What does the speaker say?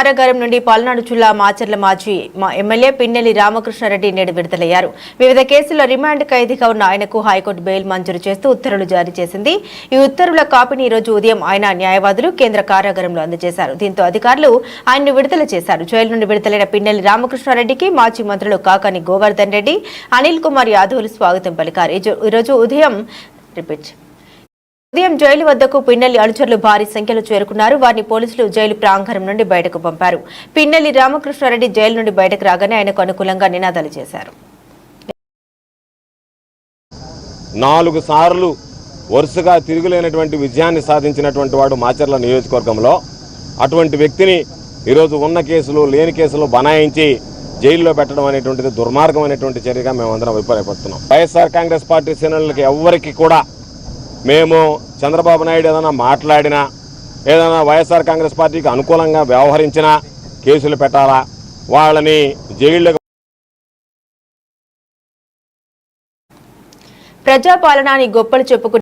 కారాగారం నుండి పల్నాడు జిల్లా మాచర్ల మాజీ ఎమ్మెల్యే పిన్నెల్లి రామకృష్ణారెడ్డి నేడు విడుదలయ్యారు. వివిధ కేసుల్లో రిమాండ్ ఖైదీగా ఉన్న ఆయనకు హైకోర్టు బెయిల్ మంజూరు చేస్తూ ఉత్తర్వులు జారీ చేసింది. ఈ ఉత్తర్వుల కాపీని ఈ రోజు ఉదయం ఆయన న్యాయవాదులు కేంద్ర కారాగారంలో అందజేశారు. దీంతో అధికారులు ఆయన్ను విడుదల చేశారు. జైలు నుండి విడుదలైన పిన్నెల్లి రామకృష్ణారెడ్డికి మాజీ మంత్రులు కాకాని గోవర్ధన్ రెడ్డి అనిల్ కుమార్ యాదవ్లు స్వాగతం పలికారు. ఈ రోజు ఉదయం రిపీట్. ఉదయం జైలు వద్దకు పిన్నెల్లి అనుచరులు భారీ సంఖ్యలో చేరుకున్నారు. వారిని పోలీసులు జైలు ప్రాంగణం నుండి బయటకు పంపారు. పిన్నెల్లి రామకృష్ణారెడ్డి జైలు నుండి బయటకు రాగానే ఆయనకు అనుకూలంగా నినాదాలు చేశారు. నాలుగు సార్లు వరుసగా తిరుగులేనటువంటి విజయాన్ని సాధించినటువంటి వాడు మాచర్ల నియోజకవర్గంలో. అటువంటి వ్యక్తిని ఈరోజు ఉన్న కేసులు లేని కేసులు బనాయించి జైల్లో పెట్టడం అనేటువంటిది దుర్మార్గం అనేటువంటి చర్యగా మేమందరం అభిప్రాయపడుతున్నాం. వైఎస్ఆర్ కాంగ్రెస్ పార్టీ శ్రేణులకి ఎవ్వరికి కూడా మేము చంద్రబాబు నాయుడు ఏదైనా మాట్లాడినా ఏదైనా వైఎస్ఆర్ కాంగ్రెస్ పార్టీకి అనుకూలంగా వ్యవహరించినా కేసులు పెట్టాలా? వాళ్ళని జైళ్ళకు ప్రజాపాలనాన్ని అని గొప్పలు చెప్పుకుంటూ